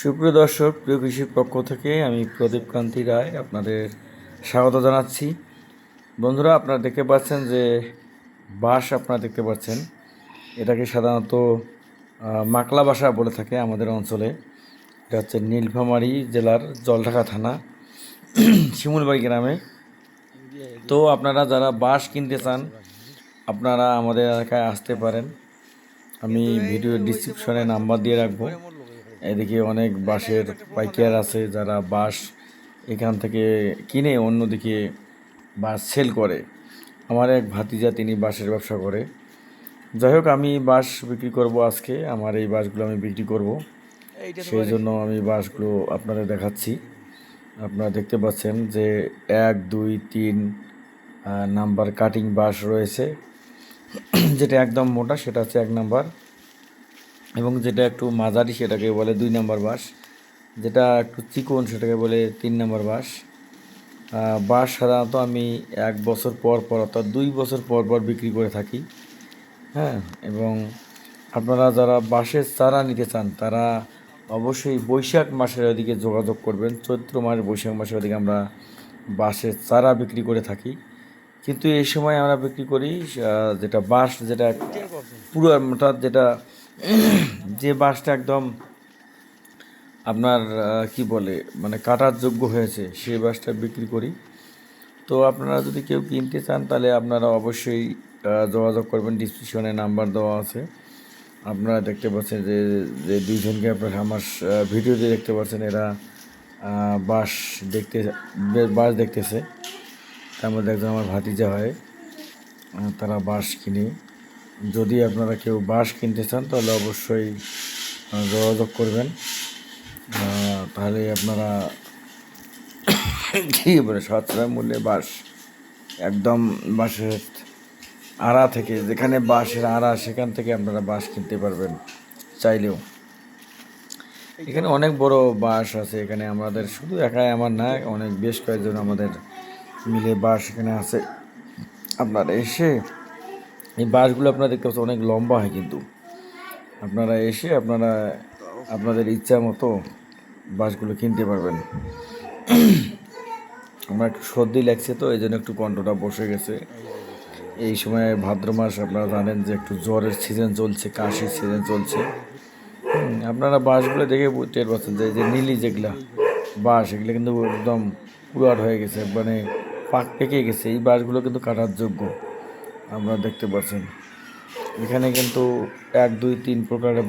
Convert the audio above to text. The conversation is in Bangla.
সুপ্রিয় দর্শক, প্রিয় কৃষির পক্ষ থেকে আমি প্রদীপ কান্তি রায় আপনাদের স্বাগত জানাচ্ছি। বন্ধুরা, আপনারা দেখতে পাচ্ছেন যে বাঁশ আপনারা দেখতে পাচ্ছেন। এটাকে সাধারণত মাকলা বাসা বলে থাকে আমাদের অঞ্চলে। এটা হচ্ছে নীলফামারী জেলার জলঢাকা থানা, শিমুলবাড়ি গ্রামে। তো আপনারা যারা বাঁশ কিনতে চান, আপনারা আমাদের এলাকায় আসতে পারেন। আমি ভিডিও ডিসক্রিপশনে নাম্বার দিয়ে রাখব। এদিকে অনেক বাঁশের পাইকার আছে যারা বাঁশ এখান থেকে কিনে অন্যদিকে বাঁশ সেল করে। আমার এক ভাতিজা তিনি বাঁশের ব্যবসা করে। যাই হোক আমি বাঁশ বিক্রি করব আজকে। আমার এই বাঁশগুলো আমি বিক্রি করব। সেই জন্য আমি বাঁশগুলো আপনাদের দেখাচ্ছি। আপনারা দেখতে পাচ্ছেন যে এক দুই তিন নাম্বার কাটিং বাঁশ রয়েছে। যেটা একদম মোটা সেটা হচ্ছে এক নাম্বার। এবং যেটা একটু মাঝারি সেটাকে বলে দুই নাম্বার বাঁশ। যেটা একটু চিকন সেটাকে বলে তিন নাম্বার বাঁশ। বাঁশ সাধারণত আমি এক বছর পর পর অর্থাৎ দুই বছর পর পর বিক্রি করে থাকি। হ্যাঁ এবং আপনারা যারা বাঁশের চারা নিতে চান, তারা অবশ্যই বৈশাখ মাসের ওদিকে যোগাযোগ করবেন। চৈত্র মাস, বৈশাখ মাসের ওদিকে আমরা বাঁশের চারা বিক্রি করে থাকি। কিন্তু এই সময় আমরা বিক্রি করি যেটা বাঁশ, যেটা পুরো অর্থাৎ যেটা যে বাঁশটা একদম আপনার কি বলে মানে কাটার যোগ্য হয়েছে, সেই বাঁশটা বিক্রি করি। তো আপনারা যদি কেউ কিনতে চান, তাহলে আপনারা অবশ্যই যোগাযোগ করবেন। ডিসক্রিপশনে নাম্বার দেওয়া আছে। আপনারা দেখতে পাচ্ছেন যে যে দুইজনকে আপনারা আমার ভিডিওতে দেখতে পাচ্ছেন, এরা বাঁশ দেখতে বে- বাঁশ দেখতেছে। তার মধ্যে একজন আমার ভাতিজা হয় তারা বাঁশ কিনে যদি আপনারা কেউ বাঁশ কিনতে চান, তাহলে অবশ্যই যোগাযোগ করবেন। তাহলে আপনারা কী বলে, সাশ্রয় মূল্যে বাঁশ, একদম বাঁশের আড়া থেকে, যেখানে বাঁশের আড়া, সেখান থেকে আপনারা বাঁশ কিনতে পারবেন চাইলেও। এখানে অনেক বড় বাঁশ আছে, এখানে আমাদের শুধু একাই আমার না, অনেক, বেশ কয়েকজন আমাদের মিলে বাঁশ এখানে আছে। আপনারা এসে এই বাঁশগুলো আপনারা দেখতে পাচ্ছেন, অনেক লম্বা হয় কিন্তু। আপনারা এসে আপনারা, আপনাদের ইচ্ছা মতো বাঁশগুলো কিনতে পারবেন। আমার একটু সর্দি লাগছে তো এই জন্য একটু কণ্ঠটা বসে গেছে। এই সময় ভাদ্র মাস, আপনারা জানেন যে একটু জ্বরের সিজন চলছে, কাশির সিজন চলছে। আপনারা বাঁশগুলো দেখে টের পাচ্ছেন যে যে নীলি যেগুলা বাঁশ এগুলো কিন্তু একদম পুরাট হয়ে গেছে মানে পাক পেকে গেছে। এই বাঁশগুলো কিন্তু কাটার যোগ্য। আপনারা দেখতে পাচ্ছেন। এখানে কিন্তু এক দুই তিন প্রকারের